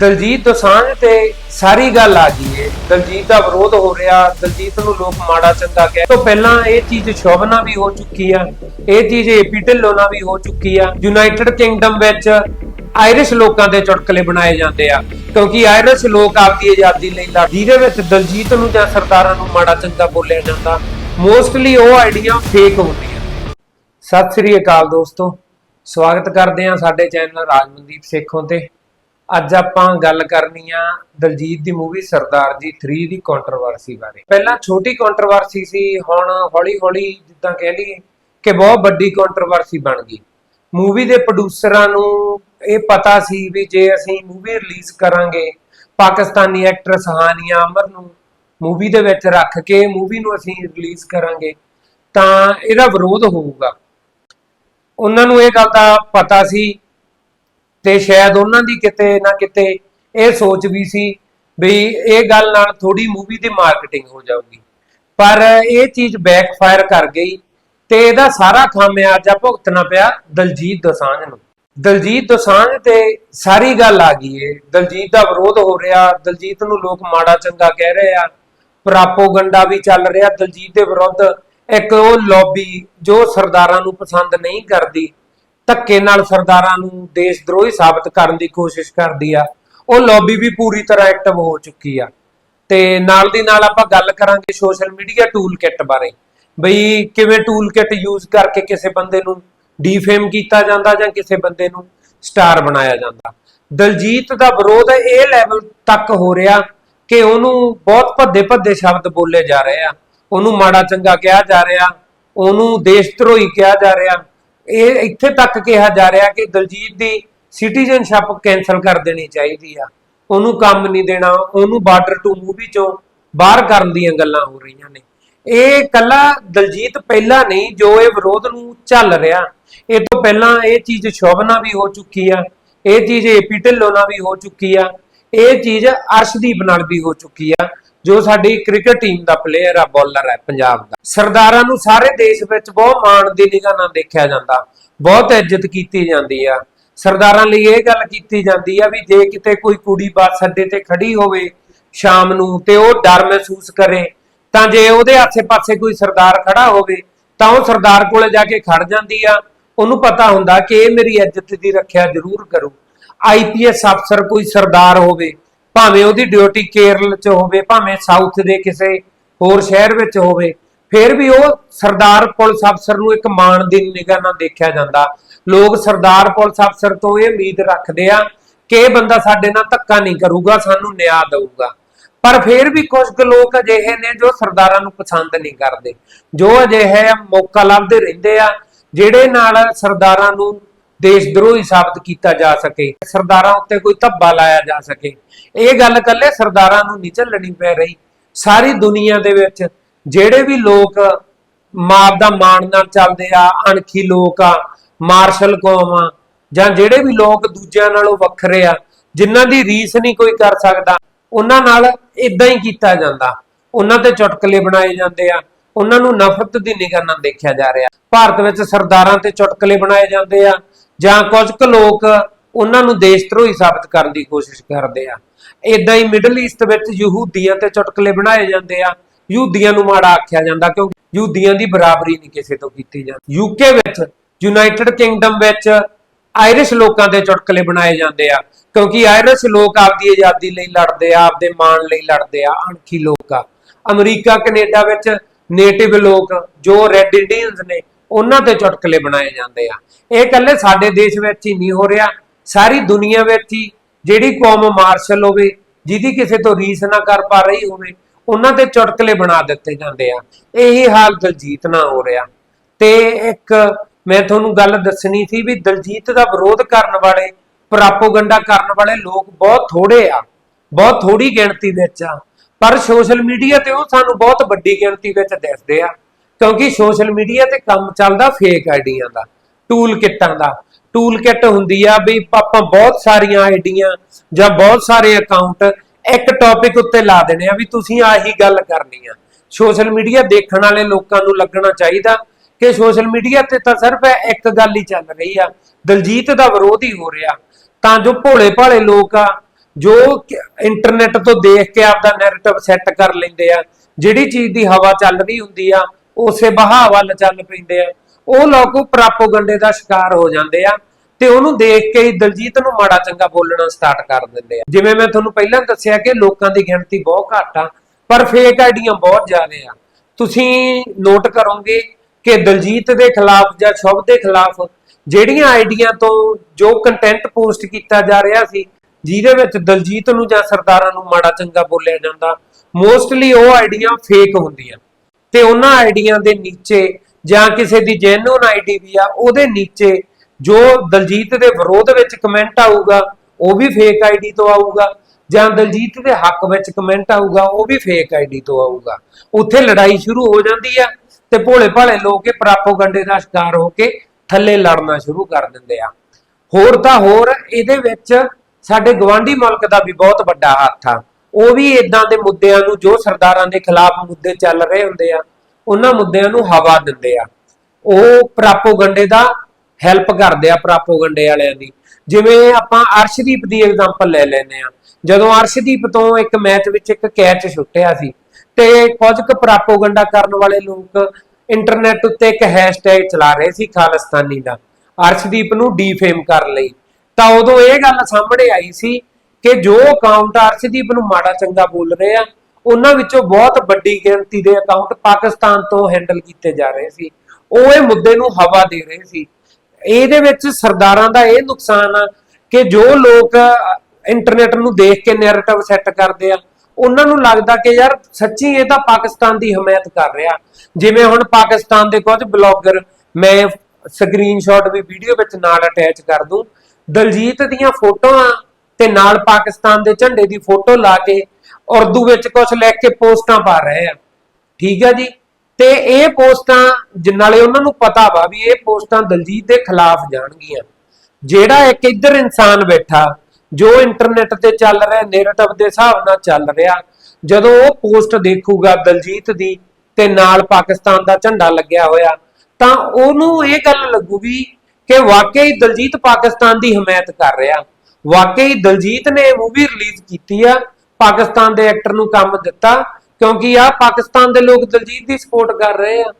ਦਲਜੀਤ ਦੋਸਾਂਝ ਤੇ ਸਾਰੀ ਗੱਲ ਆ ਗਈ ਏ। ਦਲਜੀਤ ਦਾ ਵਿਰੋਧ ਹੋ ਰਿਹਾ, ਦਲਜੀਤ ਨੂੰ ਲੋਕ ਮਾੜਾ ਚੰਗਾ ਕਹਿ। ਤੋਂ ਪਹਿਲਾਂ ਇਹ ਚੀਜ਼ ਸ਼ੋਭਨਾ ਵੀ ਹੋ ਚੁੱਕੀ ਆ, ਇਹ ਚੀਜ਼ ਏਪੀ ਢਿੱਲੋਂ ਵੀ ਹੋ ਚੁੱਕੀ ਆ। ਯੂਨਾਈਟਿਡ ਕਿੰਗਡਮ ਵਿੱਚ ਆਇਰਿਸ਼ ਲੋਕਾਂ ਦੇ ਚੁਟਕਲੇ ਬਣਾਏ ਜਾਂਦੇ ਆ, ਕਿਉਂਕਿ ਆਇਰਿਸ਼ ਲੋਕ ਆਪਦੀ ਆਜ਼ਾਦੀ ਲਈ ਲੜ ਜਿਹਦੇ ਵਿੱਚ ਦਲਜੀਤ ਨੂੰ ਜਾਂ ਸਰਦਾਰਾਂ ਨੂੰ ਮਾੜਾ ਚੰਗਾ ਬੋਲਿਆ ਜਾਂਦਾ। ਮੋਸਟਲੀ ਉਹ ਆਈਡੀਆ ਫੇਕ ਹੁੰਦੀਆਂ। ਸਤਿ ਸ੍ਰੀ ਅਕਾਲ ਦੋਸਤੋ। ਸਵਾਗਤ ਕਰਦੇ ਹਾਂ ਸਾਡੇ ਚੈਨਲ ਰਾਜਮਨਦੀਪ ਸੇਖੋਂ ਤੇ। ਅੱਜ ਆਪਾਂ ਗੱਲ ਕਰਨੀ ਆ ਦਲਜੀਤ ਦੀ ਮੂਵੀ ਸਰਦਾਰ ਜੀ 3 ਦੀ ਕੰਟਰੋਵਰਸੀ ਬਾਰੇ। ਪਹਿਲਾਂ ਛੋਟੀ ਕੰਟਰੋਵਰਸੀ ਸੀ, ਹੁਣ ਹੌਲੀ ਹੌਲੀ ਜਿੱਦਾਂ ਕਹਿ ਲਈਏ ਕਿ ਬਹੁਤ ਵੱਡੀ ਕੰਟਰੋਵਰਸੀ ਬਣ ਗਈ। ਮੂਵੀ ਦੇ ਪ੍ਰੋਡਿਊਸਰਾਂ ਨੂੰ ਇਹ ਪਤਾ ਸੀ ਵੀ ਜੇ ਅਸੀਂ ਮੂਵੀ ਰਿਲੀਜ਼ ਕਰਾਂਗੇ, ਪਾਕਿਸਤਾਨੀ ਐਕਟਰਸ ਹਾਨੀਆ ਅਮਰ ਨੂੰ ਮੂਵੀ ਦੇ ਵਿੱਚ ਰੱਖ ਕੇ ਮੂਵੀ ਨੂੰ ਅਸੀਂ ਰਿਲੀਜ਼ ਕਰਾਂਗੇ, ਤਾਂ ਇਹਦਾ ਵਿਰੋਧ ਹੋਊਗਾ। ਉਹਨਾਂ ਨੂੰ ਇਹ ਗੱਲ ਦਾ ਪਤਾ ਸੀ ਤੇ ਸ਼ਾਇਦ ਉਹਨਾਂ ਦੀ ਕਿਤੇ ਨਾ ਕਿਤੇ ਇਹ ਸੋਚ ਵੀ ਸੀ ਵੀ ਇਹ ਗੱਲ ਨਾਲ ਥੋੜੀ ਮੂਵੀ ਦੀ ਮਾਰਕੀਟਿੰਗ ਹੋ ਜਾਊਗੀ। ਪਰ ਇਹ ਚੀਜ਼ ਬੈਕਫਾਇਰ ਕਰ ਗਈ ਤੇ ਇਹਦਾ ਸਾਰਾ ਖਾਮਿਆਜਾ ਭੁਗਤਣਾ ਪਿਆ ਦਲਜੀਤ ਦੋਸਾਂਝ ਨੂੰ। ਦਲਜੀਤ ਦੋਸਾਂਝ ਤੇ ਸਾਰੀ ਗੱਲ ਆ ਗਈ ਏ। ਦਲਜੀਤ ਦਾ ਵਿਰੋਧ ਹੋ ਰਿਹਾ, ਦਲਜੀਤ ਨੂੰ ਲੋਕ ਮਾੜਾ ਚੰਗਾ ਕਹਿ ਰਹੇ ਆ, ਪ੍ਰਾਪੋਗੰਡਾ ਵੀ ਚੱਲ ਰਿਹਾ, ਦਲਜੀਤ ਦੇ ਵਿਰੁੱਧ ਇੱਕ ਉਹ ਲੌਬੀ ਜੋ ਸਰਦਾਰਾਂ ਨੂੰ ਪਸੰਦ ਨਹੀਂ ਕਰਦੀ ਧੱਕੇ ਨਾਲ ਸਰਦਾਰਾਂ ਨੂੰ ਦੇਸ਼ ਦਰੋਹੀ ਸਾਬਤ ਕਰਨ ਦੀ ਕੋਸ਼ਿਸ਼ ਕਰਦੀ ਆ, ਉਹ ਲੌਬੀ ਵੀ ਪੂਰੀ ਤਰ੍ਹਾਂ ਐਕਟਿਵ ਹੋ ਚੁੱਕੀ ਆ। ਤੇ ਨਾਲ ਦੀ ਨਾਲ ਆਪਾਂ ਗੱਲ ਕਰਾਂਗੇ ਸੋਸ਼ਲ ਮੀਡੀਆ ਟੂਲ ਕਿੱਟ ਬਾਰੇ। ਬਈ ਕਿਵੇਂ ਟੂਲ ਕਿੱਟ ਯੂਜ਼ ਕਰਕੇ ਕਿਸੇ ਬੰਦੇ ਨੂੰ ਡੀਫੇਮ ਕੀਤਾ ਜਾਂਦਾ ਜਾਂ ਕਿਸੇ ਬੰਦੇ ਨੂੰ ਸਟਾਰ ਬਣਾਇਆ ਜਾਂਦਾ। ਦਲਜੀਤ ਦਾ ਵਿਰੋਧ ਇਹ ਲੈਵਲ ਤੱਕ ਹੋ ਰਿਹਾ ਕਿ ਉਹਨੂੰ ਬਹੁਤ ਭੱਦੇ ਭੱਦੇ ਸ਼ਬਦ ਬੋਲੇ ਜਾ ਰਹੇ ਆ। ਉਹਨੂੰ ਮਾੜਾ ਚੰਗਾ ਕਿਹਾ ਜਾ ਰਿਹਾ, ਉਹਨੂੰ ਦੇਸ਼ ਧਰੋਹੀ ਕਿਹਾ ਜਾ ਰਿਹਾ। ਇਹ ਇੱਥੇ ਤੱਕ ਕਿਹਾ ਜਾ ਰਿਹਾ ਕਿ ਦਲਜੀਤ ਦੀ ਸਿਟੀਜ਼ਨਸ਼ਿਪ ਕੈਨਸਲ ਕਰ ਦੇਣੀ ਚਾਹੀਦੀ ਆ। ਉਹਨੂੰ ਕੰਮ ਨਹੀਂ ਦੇਣਾ, ਉਹਨੂੰ ਬਾਰਡਰ ਟੂ ਮੂਵੀ ਚੋਂ ਬਾਹਰ ਕਰਨ ਦੀਆਂ ਗੱਲਾਂ ਹੋ ਰਹੀਆਂ ਨੇ। ਇਹ ਕੱਲਾ ਦਲਜੀਤ ਪਹਿਲਾਂ ਨਹੀਂ, ਜੋ ਇਹ ਵਿਰੋਧ ਨੂੰ ਚੱਲ ਰਿਹਾ। ਇਹ ਤੋਂ ਪਹਿਲਾਂ ਇਹ ਚੀਜ਼ ਸ਼ੋਭਨਾ ਵੀ ਹੋ ਚੁੱਕੀ ਆ, ਇਹ ਚੀਜ਼ ਏਪੀ ਢਿੱਲੋਂ ਨਾਲ ਵੀ ਹੋ ਚੁੱਕੀ ਆ, ਇਹ ਚੀਜ਼ ਅਰਸ਼ਦੀਪ ਨਾਲ ਵੀ ਹੋ ਚੁੱਕੀ ਆ। ਜੋ ਸਾਡੀ ਕ੍ਰਿਕਟ ਟੀਮ ਦਾ ਪਲੇਅਰ ਆ ਬੋਲਰ ਹੈ ਪੰਜਾਬ ਦਾ। ਸਰਦਾਰਾਂ ਨੂੰ ਸਾਰੇ ਦੇਸ਼ ਵਿੱਚ ਬਹੁਤ ਮਾਣ ਦੀ ਨਿਗਾਹ ਨਾਲ ਦੇਖਿਆ ਜਾਂਦਾ। ਬਹੁਤ ਇੱਜ਼ਤ ਕੀਤੀ ਜਾਂਦੀ ਆ। ਸਰਦਾਰਾਂ ਲਈ ਇਹ ਗੱਲ ਕੀਤੀ ਜਾਂਦੀ ਆ ਵੀ ਜੇ ਕਿਤੇ ਕੋਈ ਕੁੜੀ ਬੱਸ ਅੱਡੇ ਤੇ ਖੜੀ ਹੋਵੇ ਸ਼ਾਮ ਨੂੰ ਤੇ ਉਹ ਡਰ ਮਹਿਸੂਸ ਕਰੇ, ਤਾਂ ਜੇ ਉਹਦੇ ਆਸੇ-ਪਾਸੇ ਕੋਈ ਸਰਦਾਰ ਖੜਾ ਹੋਵੇ, ਤਾਂ ਉਹ ਸਰਦਾਰ ਕੋਲੇ ਜਾ ਕੇ ਖੜ ਜਾਂਦੀ ਆ। ਉਹਨੂੰ ਪਤਾ ਹੁੰਦਾ ਕਿ ਇਹ ਮੇਰੀ ਇੱਜ਼ਤ ਦੀ ਰੱਖਿਆ ਜ਼ਰੂਰ ਕਰੂ। ਆਈਪੀਐਸ ਅਫਸਰ ਕੋਈ ਸਰਦਾਰ ਹੋਵੇ ਭਾਵੇਂ ਉਹਦੀ ਡਿਊਟੀ ਕੇਰਲ 'ਚ ਹੋਵੇ, ਭਾਵੇਂ ਸਾਊਥ ਦੇ ਕਿਸੇ ਹੋਰ ਸ਼ਹਿਰ ਵਿੱਚ ਹੋਵੇ, ਫਿਰ ਵੀ ਉਹ ਸਰਦਾਰ ਪੁਲਿਸ ਅਫਸਰ ਨੂੰ ਇੱਕ ਮਾਣ ਦੀ ਨਿਗਾਹ ਨਾਲ ਦੇਖਿਆ ਜਾਂਦਾ। ਲੋਕ ਸਰਦਾਰ ਪੁਲਿਸ ਅਫਸਰ ਤੋਂ ਇਹ ਉਮੀਦ ਰੱਖਦੇ ਆ ਕਿ ਇਹ ਬੰਦਾ ਸਾਡੇ ਨਾਲ ਧੱਕਾ ਨਹੀਂ ਕਰੂਗਾ, ਸਾਨੂੰ ਨਿਆਂ ਦੇਊਗਾ। ਪਰ ਫਿਰ ਵੀ ਕੁਝ ਕੁ ਲੋਕ ਅਜਿਹੇ ਨੇ ਜੋ ਸਰਦਾਰਾਂ ਨੂੰ ਪਸੰਦ ਨਹੀਂ ਕਰਦੇ। ਜੋ ਅਜਿਹੇ ਮੌਕਾ ਲੱਭਦੇ ਰਹਿੰਦੇ ਆ, ਜਿਹੜੇ ਨਾਲ ਸਰਦਾਰਾਂ ਨੂੰ ਦੇਸ਼ ਦਰੋਹੀ ਸਾਬਤ ਕੀਤਾ ਜਾ ਸਕੇ, ਸਰਦਾਰਾਂ ਉੱਤੇ ਕੋਈ ਧੱਬਾ ਲਾਇਆ ਜਾ ਸਕੇ। ਇਹ ਗੱਲ ਕੱਲੇ ਸਰਦਾਰਾਂ ਨੂੰ ਨਹੀਂ ਝੱਲਣੀ ਪੈ ਰਹੀ। ਸਾਰੀ ਦੁਨੀਆ ਦੇ ਵਿੱਚ ਜਿਹੜੇ ਵੀ ਲੋਕ ਮਾਪ ਦਾ ਮਾਣ ਨਾਲ ਚੱਲਦੇ ਆ, ਅਣਖੀ ਲੋਕ ਆ, ਮਾਰਸ਼ਲ ਕੌਮ ਆ, ਜਾਂ ਜਿਹੜੇ ਵੀ ਲੋਕ ਦੂਜਿਆਂ ਨਾਲੋਂ ਵੱਖਰੇ ਆ, ਜਿਨ੍ਹਾਂ ਦੀ ਰੀਸ ਨਹੀਂ ਕੋਈ ਕਰ ਸਕਦਾ, ਉਹਨਾਂ ਨਾਲ ਇਦਾਂ ਹੀ ਕੀਤਾ ਜਾਂਦਾ। ਉਹਨਾਂ ਤੇ ਚੁਟਕਲੇ ਬਣਾਏ ਜਾਂਦੇ ਆ। ਉਹਨਾਂ ਨੂੰ ਨਫ਼ਰਤ ਦੀ ਨਿਗਾਹ ਨਾਲ ਦੇਖਿਆ ਜਾ ਰਿਹਾ। ਭਾਰਤ ਵਿੱਚ ਸਰਦਾਰਾਂ ਤੇ ਚੁਟਕਲੇ ਬਣਾਏ ਜਾਂਦੇ ਆ। ਜਾਂ ਕੁਝ ਕੁ ਲੋਕ ਉਹਨਾਂ ਨੂੰ ਦੇਸ਼ ਧਰੋਹੀ ਸਾਬਤ ਕਰਨ ਦੀ ਕੋਸ਼ਿਸ਼ ਕਰਦੇ ਆ। ਇਦਾਂ ਹੀ ਮਿਡਲ ਈਸਟ ਵਿੱਚ ਯਹੂਦੀਆਂ ਤੇ ਚੁਟਕਲੇ ਬਣਾਏ ਜਾਂਦੇ ਆ। ਯਹੂਦੀਆਂ ਨੂੰ ਮਾੜਾ ਆਖਿਆ ਜਾਂਦਾ ਕਿਉਂਕਿ ਯਹੂਦੀਆਂ ਦੀ ਬਰਾਬਰੀ ਨਹੀਂ ਕਿਸੇ ਤੋਂ ਕੀਤੀ ਜਾਂਦੀ। ਯੂਕੇ ਵਿੱਚ ਯੂਨਾਈਟਿਡ ਕਿੰਗਡਮ ਵਿੱਚ ਆਇਰਿਸ਼ ਲੋਕਾਂ ਦੇ ਚੁਟਕਲੇ ਬਣਾਏ ਜਾਂਦੇ ਆ। ਕਿਉਂਕਿ ਆਇਰਿਸ਼ ਲੋਕ ਆਪਦੀ ਆਜ਼ਾਦੀ ਲਈ ਲੜਦੇ ਆ, ਆਪਦੇ ਮਾਣ ਲਈ ਲੜਦੇ ਆ, ਅਣਖੀ ਲੋਕ ਆ। ਅਮਰੀਕਾ, ਕੈਨੇਡਾ ਵਿੱਚ ਨੇਟਿਵ ਲੋਕ, ਜੋ ਰੈਡ ਇੰਡੀਅਨਸ ਨੇ ਉਹਨਾਂ ਤੇ ਚੁਟਕਲੇ ਬਣਾਏ ਜਾਂਦੇ ਆ। ਇਹ ਇਕੱਲੇ ਸਾਡੇ ਦੇਸ਼ ਵਿੱਚ ਹੀ ਨਹੀਂ ਹੋ ਰਿਹਾ। ਸਾਰੀ ਦੁਨੀਆ ਵਿੱਚ ਹੀ ਜਿਹੜੀ ਕੌਮ ਮਾਰਸ਼ਲ ਹੋਵੇ, ਜਿਹਦੀ ਕਿਸੇ ਤੋਂ ਰੀਸ ਨਾ ਕਰ ਪਾ ਰਹੀ ਹੋਵੇ, ਉਹਨਾਂ ਤੇ ਚੁਟਕਲੇ ਬਣਾ ਦਿੱਤੇ ਜਾਂਦੇ ਆ। ਇਹੀ ਹਾਲ ਦਲਜੀਤ ਨਾਲ ਹੋ ਰਿਹਾ। ਤੇ ਇੱਕ ਮੈਂ ਤੁਹਾਨੂੰ ਗੱਲ ਦੱਸਣੀ ਸੀ ਵੀ ਦਲਜੀਤ ਦਾ ਵਿਰੋਧ ਕਰਨ ਵਾਲੇ, ਪ੍ਰਾਪੋਗੰਡਾ ਕਰਨ ਵਾਲੇ ਲੋਕ ਬਹੁਤ ਥੋੜੇ ਆ। ਬਹੁਤ ਥੋੜੀ ਗਿਣਤੀ ਵਿੱਚ ਆ। ਪਰ ਸੋਸ਼ਲ ਮੀਡੀਆ ਤੇ ਉਹ ਸਾਨੂੰ ਬਹੁਤ ਵੱਡੀ ਗਿਣਤੀ ਵਿੱਚ ਦਿਸਦੇ ਆ। ਕਿਉਂਕਿ ਸੋਸ਼ਲ ਮੀਡੀਆ ਤੇ ਕੰਮ ਚੱਲਦਾ ਫੇਕ ਆਈਡੀਆਂ ਦਾ ਟੂਲ ਕਿੱਟਾਂ ਦਾ। ਟੂਲ ਕਿੱਟ ਹੁੰਦੀ ਆ ਵੀ ਆਪਾਂ ਬਹੁਤ ਸਾਰੀਆਂ ਆਈਡੀਆਂ ਜਾਂ ਬਹੁਤ ਸਾਰੇ ਅਕਾਊਂਟ ਇੱਕ ਟੌਪਿਕ ਉੱਤੇ ਲਾ ਦੇਣੇ ਆ ਵੀ ਤੁਸੀਂ ਆਹੀ ਗੱਲ ਕਰਨੀ ਆ। ਸੋਸ਼ਲ ਮੀਡੀਆ ਦੇਖਣ ਵਾਲੇ ਲੋਕਾਂ ਨੂੰ ਲੱਗਣਾ ਚਾਹੀਦਾ ਕਿ ਸੋਸ਼ਲ ਮੀਡੀਆ ਤੇ ਤਾਂ ਸਿਰਫ ਇੱਕ ਗੱਲ ਹੀ ਚੱਲ ਰਹੀ ਆ, ਦਲਜੀਤ ਦਾ ਵਿਰੋਧ ਹੀ ਹੋ ਰਿਹਾ। ਤਾਂ ਜੋ ਭੋਲੇ ਭਾਲੇ ਲੋਕ ਆ, ਜੋ ਇੰਟਰਨੈਟ ਤੋਂ ਦੇਖ ਕੇ ਆਪਦਾ ਨੈਰੇਟਿਵ ਸੈੱਟ ਕਰ ਲੈਂਦੇ ਆ, ਜਿਹੜੀ ਚੀਜ਼ ਦੀ ਹਵਾ ਚੱਲ ਰਹੀ ਹੁੰਦੀ ਆ ਉਸੇ ਬਹਾਅ ਵੱਲ ਚੱਲ ਪੈਂਦੇ ਆ। ਉਹ ਲੋਕ ਪ੍ਰਾਪੋਗੰਡੇ ਦਾ ਸ਼ਿਕਾਰ ਹੋ ਜਾਂਦੇ ਆ ਤੇ ਉਹਨੂੰ ਦੇਖ ਕੇ ਹੀ ਦਲਜੀਤ ਨੂੰ ਮਾੜਾ ਚੰਗਾ ਬੋਲਣਾ ਸਟਾਰਟ ਕਰ ਦਿੰਦੇ ਆ। ਜਿਵੇਂ ਮੈਂ ਤੁਹਾਨੂੰ ਪਹਿਲਾਂ ਦੱਸਿਆ ਕਿ ਲੋਕਾਂ ਦੀ ਗਿਣਤੀ ਬਹੁਤ ਘੱਟ ਆ, ਪਰ ਫੇਕ ਆਈਡੀਆਂ ਬਹੁਤ ਜ਼ਿਆਦਾ ਆ। ਤੁਸੀਂ ਨੋਟ ਕਰੋਗੇ ਕਿ ਦਲਜੀਤ ਦੇ ਖਿਲਾਫ ਜਾਂ ਸ਼ੁਭ ਦੇ ਖਿਲਾਫ ਜਿਹੜੀਆਂ ਆਈਡੀਆਂ ਤੋਂ ਜੋ ਕੰਟੈਂਟ ਪੋਸਟ ਕੀਤਾ ਜਾ ਰਿਹਾ ਸੀ, ਜਿਹਦੇ ਵਿੱਚ ਦਲਜੀਤ ਨੂੰ ਜਾਂ ਸਰਦਾਰਾਂ ਨੂੰ ਮਾੜਾ ਚੰਗਾ ਬੋਲਿਆ ਜਾਂਦਾ ਮੋਸਟਲੀ ਉਹ ਆਈਡੀਆਂ ਫੇਕ ਹੁੰਦੀਆਂ। ਤੇ ਉਹਨਾਂ ਆਈਡੀਆਂ ਦੇ ਨੀਚੇ ਜਾਂ ਕਿਸੇ ਦੀ ਜੈਨੂਨ ਆਈਡੀ ਵੀ ਆ, ਉਹਦੇ ਨੀਚੇ ਜੋ ਦਲਜੀਤ ਦੇ ਵਿਰੋਧ ਵਿੱਚ ਕਮੈਂਟ ਆਊਗਾ, ਉਹ ਵੀ ਫੇਕ ਆਈਡੀ ਤੋਂ ਆਊਗਾ ਜਾਂ ਦਲਜੀਤ ਦੇ ਹੱਕ ਵਿੱਚ ਕਮੈਂਟ ਆਊਗਾ, ਉਹ ਵੀ ਫੇਕ ਆਈਡੀ ਤੋਂ ਆਊਗਾ। ਉੱਥੇ ਲੜਾਈ ਸ਼ੁਰੂ ਹੋ ਜਾਂਦੀ ਆ ਤੇ ਭੋਲੇ ਭਾਲੇ ਲੋਕ ਇਹ ਪ੍ਰਾਪੋਗੰਡੇ ਦਾ ਸ਼ਿਕਾਰ ਹੋ ਕੇ ਥੱਲੇ ਲੜਨਾ ਸ਼ੁਰੂ ਕਰ ਦਿੰਦੇ ਆ। ਹੋਰ ਤਾਂ ਹੋਰ, ਇਹਦੇ ਵਿੱਚ ਸਾਡੇ ਗਵਾਂਢੀ ਮੁਲਕ ਦਾ ਵੀ ਬਹੁਤ ਵੱਡਾ ਹੱਥ ਆ। ਉਹ ਵੀ ਇਦਾਂ ਦੇ ਮੁੱਦਿਆਂ ਨੂੰ, ਜੋ ਸਰਦਾਰਾਂ ਦੇ ਖਿਲਾਫ ਮੁੱਦੇ ਚੱਲ ਰਹੇ ਹੁੰਦੇ ਆ, ਉਹਨਾਂ ਮੁੱਦਿਆਂ ਨੂੰ ਹਵਾ ਦਿੰਦੇ ਆ। ਉਹ ਪ੍ਰਾਪੋਗੰਡੇ ਦਾ ਹੈਲਪ ਕਰਦੇ ਆ, ਪ੍ਰਾਪੋਗੰਡੇ ਵਾਲਿਆਂ ਦੀ। ਜਿਵੇਂ ਆਪਾਂ ਅਰਸ਼ਦੀਪ ਦੀ ਐਗਜ਼ਾਮਪਲ ਲੈ ਲੈਨੇ ਆ। ਜਦੋਂ ਅਰਸ਼ਦੀਪ ਤੋਂ ਇੱਕ ਮੈਚ ਵਿੱਚ ਇੱਕ ਕੈਚ ਛੁੱਟਿਆ ਸੀ, ਤੇ ਕੁਝ ਕੁ ਪ੍ਰਾਪੋਗੰਡਾ ਕਰਨ ਵਾਲੇ ਲੋਕ ਇੰਟਰਨੈਟ ਉੱਤੇ ਇੱਕ ਹੈਸ਼ਟੈਗ ਚਲਾ ਰਹੇ ਸੀ, ਖਾਲਿਸਤਾਨੀ ਦਾ। ਅਰਸ਼ਦੀਪ ਨੂੰ ਡੀਫੇਮ ਕਰਨ ਲਈ। ਤਾਂ ਉਦੋਂ ਇਹ ਗੱਲ ਸਾਹਮਣੇ ਆਈ ਸੀ ਕਿ ਜੋ ਅਕਾਊਂਟ ਅਰਸ਼ਦੀਪ ਨੂੰ ਮਾੜਾ ਚੰਗਾ ਬੋਲ ਰਹੇ ਆ, ਉਹਨਾਂ ਵਿੱਚੋਂ ਬਹੁਤ ਵੱਡੀ ਗਿਣਤੀ ਦੇ ਅਕਾਊਂਟ ਪਾਕਿਸਤਾਨ ਤੋਂ ਹੈਂਡਲ ਕੀਤੇ ਜਾ ਰਹੇ ਸੀ। ਉਹ ਇਹ ਮੁੱਦੇ ਨੂੰ ਹਵਾ ਦੇ ਰਹੇ ਸੀ। ਇਹਦੇ ਵਿੱਚ ਸਰਦਾਰਾਂ ਦਾ ਇਹ ਨੁਕਸਾਨ ਆ ਕਿ ਜੋ ਲੋਕ ਇੰਟਰਨੈਟ ਨੂੰ ਦੇਖ ਕੇ ਨੈਰੇਟਿਵ ਸੈੱਟ ਕਰਦੇ ਆ, ਉਹਨਾਂ ਨੂੰ ਲੱਗਦਾ ਕਿ ਯਾਰ ਸੱਚੀ ਇਹ ਤਾਂ ਪਾਕਿਸਤਾਨ ਦੀ ਹਮਾਇਤ ਕਰ ਰਿਹਾ। ਜਿਵੇਂ ਹੁਣ ਪਾਕਿਸਤਾਨ ਦੇ ਕੁਝ ਬਲੌਗਰ ਮੈਂ ਸਕਰੀਨਸ਼ਾਟ ਵੀ ਵੀਡੀਓ ਵਿੱਚ ਨਾਲ ਅਟੈਚ ਕਰ ਦੂੰ। ਦਲਜੀਤ ਦੀਆਂ ਫੋਟੋਆਂ ਤੇ ਨਾਲ ਪਾਕਿਸਤਾਨ ਦੇ ਝੰਡੇ ਦੀ ਫੋਟੋ ਲਾ ਕੇ ਉਰਦੂ ਵਿੱਚ ਕੁਝ ਲਿਖ ਕੇ ਪੋਸਟਾਂ ਪਾ ਰਹੇ ਆ। ਠੀਕ ਹੈ ਜੀ? ਤੇ ਇਹ ਪੋਸਟਾਂ ਜਿ- ਉਹਨਾਂ ਨੂੰ ਪਤਾ ਵਾ ਵੀ ਇਹ ਪੋਸਟਾਂ ਦਲਜੀਤ ਦੇ ਖਿਲਾਫ ਜਾਣਗੀਆਂ। ਜਿਹੜਾ ਇੱਕ ਇੱਧਰ ਇਨਸਾਨ ਬੈਠਾ, ਜੋ ਇੰਟਰਨੈਟ ਤੇ ਚੱਲ ਰਿਹਾ ਨੈਰੇਟਿਵ ਦੇ ਹਿਸਾਬ ਨਾਲ ਚੱਲ ਰਿਹਾ, ਜਦੋਂ ਉਹ ਪੋਸਟ ਦੇਖੂਗਾ ਦਲਜੀਤ ਦੀ ਤੇ ਨਾਲ ਪਾਕਿਸਤਾਨ ਦਾ ਝੰਡਾ ਲੱਗਿਆ ਹੋਇਆ, ਤਾਂ ਉਹਨੂੰ ਇਹ ਗੱਲ ਲੱਗੂਗੀ ਕਿ ਵਾਕਈ ਦਲਜੀਤ ਪਾਕਿਸਤਾਨ ਦੀ ਹਮਾਇਤ ਕਰ ਰਿਹਾ। ਵਾਕਈ ਦਲਜੀਤ ਨੇ ਮੂਵੀ ਰਿਲੀਜ਼ ਕੀਤੀ ਆ, ਪਾਕਿਸਤਾਨ ਦੇ ਐਕਟਰ ਨੂੰ ਕੰਮ ਦਿੱਤਾ, ਕਿਉਂਕਿ ਆ ਪਾਕਿਸਤਾਨ ਦੇ ਲੋਕ ਦਲਜੀਤ ਦੀ ਸਪੋਰਟ ਕਰ ਰਹੇ ਆ।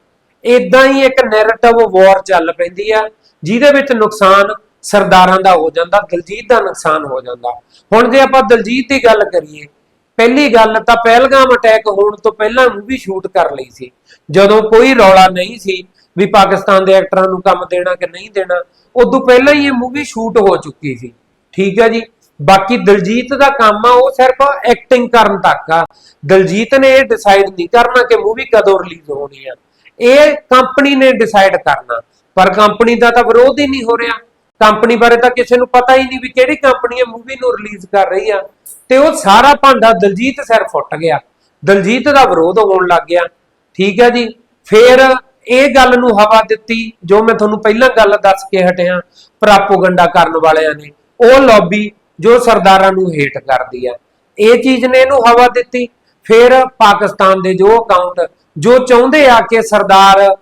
ਇਦਾਂ ਹੀ ਇੱਕ ਨੈਰੇਟਿਵ ਵਾਰ ਚੱਲ ਪੈਂਦੀ ਆ, ਜਿਹਦੇ ਵਿੱਚ ਨੁਕਸਾਨ ਸਰਦਾਰਾਂ ਦਾ ਹੋ ਜਾਂਦਾ, ਦਲਜੀਤ ਦਾ ਨੁਕਸਾਨ ਹੋ ਜਾਂਦਾ। ਹੁਣ ਜੇ ਆਪਾਂ ਦਲਜੀਤ ਦੀ ਗੱਲ ਕਰੀਏ, ਪਹਿਲੀ ਗੱਲ ਤਾਂ ਪਹਿਲਗਾਮ ਅਟੈਕ ਹੋਣ ਤੋਂ ਪਹਿਲਾਂ ਮੂਵੀ ਸ਼ੂਟ ਕਰ ਲਈ ਸੀ। ਜਦੋਂ ਕੋਈ ਰੌਲਾ ਨਹੀਂ ਸੀ ਵੀ ਪਾਕਿਸਤਾਨ ਦੇ ਐਕਟਰਾਂ ਨੂੰ ਕੰਮ ਦੇਣਾ ਕਿ ਨਹੀਂ ਦੇਣਾ, ਉਦੋਂ ਪਹਿਲਾਂ ਹੀ ਇਹ ਮੂਵੀ ਸ਼ੂਟ ਹੋ ਚੁੱਕੀ ਸੀ। ਠੀਕ ਹੈ ਜੀ। ਬਾਕੀ ਦਲਜੀਤ ਦਾ ਕੰਮ ਆ, ਉਹ ਸਿਰਫ ਐਕਟਿੰਗ ਕਰਨ ਤੱਕ ਆ। ਦਲਜੀਤ ਨੇ ਇਹ ਡਿਸਾਈਡ ਨਹੀਂ ਕਰਨਾ ਕਿ ਮੂਵੀ ਕਦੋਂ ਰਿਲੀਜ਼ ਹੋਣੀ ਆ। ਇਹ ਕੰਪਨੀ ਨੇ ਡਿਸਾਈਡ ਕਰਨਾ। ਪਰ ਕੰਪਨੀ ਦਾ ਤਾਂ ਵਿਰੋਧ ਹੀ ਨਹੀਂ ਹੋ ਰਿਹਾ। ਕੰਪਨੀ ਬਾਰੇ ਤਾਂ ਕਿਸੇ ਨੂੰ ਪਤਾ ਹੀ ਨਹੀਂ ਵੀ ਕਿਹੜੀ ਕੰਪਨੀ ਇਹ ਮੂਵੀ ਨੂੰ ਰਿਲੀਜ਼ ਕਰ ਰਹੀ ਆ। ਤੇ ਉਹ ਸਾਰਾ ਭਾਂਡਾ ਦਲਜੀਤ ਸਿਰ ਫੁੱਟ ਗਿਆ। ਦਲਜੀਤ ਦਾ ਵਿਰੋਧ ਹੋਣ ਲੱਗ ਗਿਆ। ਠੀਕ ਹੈ ਜੀ। ਫੇਰ ਇਹ ਗੱਲ ਨੂੰ ਹਵਾ ਦਿੱਤੀ, ਜੋ ਮੈਂ ਤੁਹਾਨੂੰ ਪਹਿਲਾਂ ਗੱਲ ਦੱਸ ਕੇ ਹਟਿਆ ਪ੍ਰਾਪੋਗੰਡਾ ਕਰਨ ਵਾਲਿਆਂ ਨੇ। ਉਹ ਲੌਬੀ ਜੋ ਸਰਦਾਰਾਂ ਨੂੰ ਹੇਟ ਕਰਦੀ ਆ। ਇਹ ਚੀਜ਼ ਨੇ ਇਹਨੂੰ ਹਵਾ ਦਿੱਤੀ। ਫਿਰ ਪਾਕਿਸਤਾਨ ਦੇ ਜੋ ਅਕਾਊਂਟ ਜੋ ਚਾਹੁੰਦੇ ਆ ਕਿ ਸਰਦਾਰ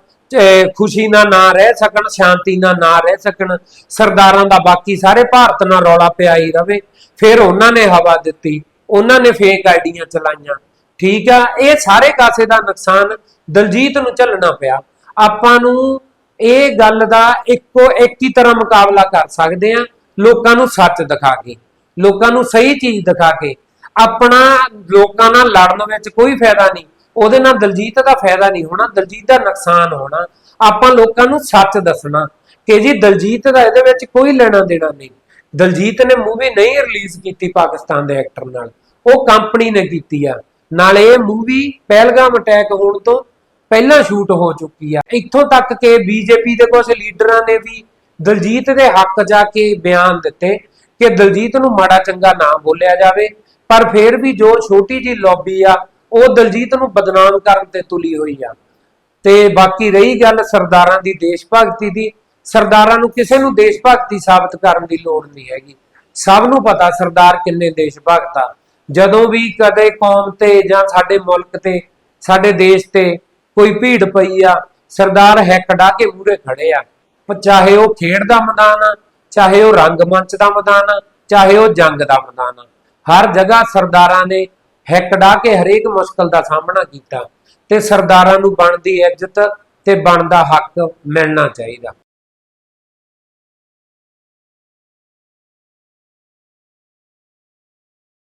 ਖੁਸ਼ੀ ਨਾਲ ਨਾ ਰਹਿ ਸਕਣ, ਸ਼ਾਂਤੀ ਨਾਲ ਨਾ ਰਹਿ ਸਕਣ, ਸਰਦਾਰਾਂ ਦਾ ਬਾਕੀ ਸਾਰੇ ਭਾਰਤ ਨਾਲ ਰੌਲਾ ਪਿਆ ਹੀ ਰਵੇ। ਫਿਰ ਉਹਨਾਂ ਨੇ ਹਵਾ ਦਿੱਤੀ। ਉਹਨਾਂ ਨੇ ਫੇਕ ਆਈਡੀਆਂ ਚਲਾਈਆਂ। ਠੀਕ ਆ, ਇਹ ਸਾਰੇ ਕਾਸੇ ਦਾ ਨੁਕਸਾਨ ਦਲਜੀਤ ਨੂੰ ਝੱਲਣਾ ਪਿਆ। ਆਪਾਂ ਨੂੰ ਇਹ ਗੱਲ ਦਾ ਇੱਕੋ ਇੱਕ ਹੀ ਤਰ੍ਹਾਂ ਮੁਕਾਬਲਾ ਕਰ ਸਕਦੇ ਆ। ਲੋਕਾਂ ਨੂੰ ਸੱਚ ਦਿਖਾ ਕੇ, ਲੋਕਾਂ ਨੂੰ ਸਹੀ ਚੀਜ਼ ਦਿਖਾ ਕੇ, ਆਪਣਾ ਲੋਕਾਂ ਨਾਲ ਲੜਨ ਵਿੱਚ ਕੋਈ ਫਾਇਦਾ ਨਹੀਂ, ਉਹਦੇ ਨਾਲ ਦਲਜੀਤ ਦਾ ਫਾਇਦਾ ਨਹੀਂ ਹੋਣਾ, ਦਲਜੀਤ ਦਾ ਨੁਕਸਾਨ ਹੋਣਾ, ਆਪਾਂ ਲੋਕਾਂ ਨੂੰ ਸੱਚ ਦੱਸਣਾ ਕਿ ਜੀ ਦਲਜੀਤ ਦਾ ਇਹਦੇ ਵਿੱਚ ਕੋਈ ਲੈਣਾ ਦੇਣਾ ਨਹੀਂ। ਦਲਜੀਤ ਨੇ ਮੂਵੀ ਨਹੀਂ ਰਿਲੀਜ਼ ਕੀਤੀ ਪਾਕਿਸਤਾਨ ਦੇ ਐਕਟਰ ਨਾਲ, ਉਹ ਕੰਪਨੀ ਨੇ ਕੀਤੀ ਆ। ਨਾਲੇ ਇਹ ਮੂਵੀ ਪਹਿਲਗਾਮ ਅਟੈਕ ਹੋਣ ਤੋਂ ਪਹਿਲਾਂ ਸ਼ੂਟ ਹੋ ਚੁੱਕੀ ਆ। ਇੱਥੋਂ ਤੱਕ ਕਿ ਬੀਜੇਪੀ ਦੇ ਕੁਝ ਲੀਡਰਾਂ ਨੇ ਵੀ ਦਲਜੀਤ ਦੇ ਹੱਕ ਜਾ ਕੇ ਬਿਆਨ ਦਿੱਤੇ ਕਿ ਦਲਜੀਤ ਨੂੰ ਮਾੜਾ ਚੰਗਾ ਨਾ ਬੋਲਿਆ ਜਾਵੇ, ਪਰ ਫਿਰ ਵੀ ਜੋ ਛੋਟੀ ਜੀ ਲੌਬੀ ਆ, ਉਹ ਦਲਜੀਤ ਨੂੰ ਬਦਨਾਮ ਕਰਨ ਤੇ ਤੁਲੀ ਹੋਈ ਆ। ਤੇ ਬਾਕੀ ਰਹੀ ਗੱਲ ਸਰਦਾਰਾਂ ਦੀ ਦੇਸ਼ ਭਗਤੀ ਦੀ, ਸਰਦਾਰਾਂ ਨੂੰ ਕਿਸੇ ਨੂੰ ਦੇਸ਼ ਭਗਤੀ ਸਾਬਤ ਕਰਨ ਦੀ ਲੋੜ ਨਹੀਂ ਹੈਗੀ। ਸਭ ਨੂੰ ਪਤਾ ਸਰਦਾਰ ਕਿੰਨੇ ਦੇਸ਼ ਭਗਤ ਆ। ਜਦੋਂ ਵੀ ਕਦੇ ਕੌਮ ਤੇ ਜਾਂ ਸਾਡੇ ਮੁਲਕ ਤੇ, ਸਾਡੇ ਦੇਸ਼ ਤੇ ਕੋਈ ਭੀੜ ਪਈ ਆ, ਸਰਦਾਰ ਹੈਕ ਡਾ ਕੇ ਮੂਰੇ ਖੜੇ ਆ। ਚਾਹੇ ਉਹ ਖੇਡ ਦਾ ਮੈਦਾਨ ਆ, ਚਾਹੇ ਉਹ ਰੰਗਮੰਚ ਦਾ ਮੈਦਾਨ ਆ, ਚਾਹੇ ਉਹ ਜੰਗ ਦਾ ਮੈਦਾਨ ਆ। ਹਰ ਜਗ੍ਹਾ ਸਰਦਾਰਾਂ ਨੇ ਹਿੱਕ ਡਾ ਕੇ ਹਰੇਕ ਮੁਸ਼ਕਲ ਦਾ ਸਾਹਮਣਾ ਕੀਤਾ ਤੇ ਸਰਦਾਰਾਂ ਨੂੰ ਬਣਦੀ ਇੱਜ਼ਤ ਤੇ ਬਣਦਾ ਹੱਕ ਮਿਲਣਾ ਚਾਹੀਦਾ।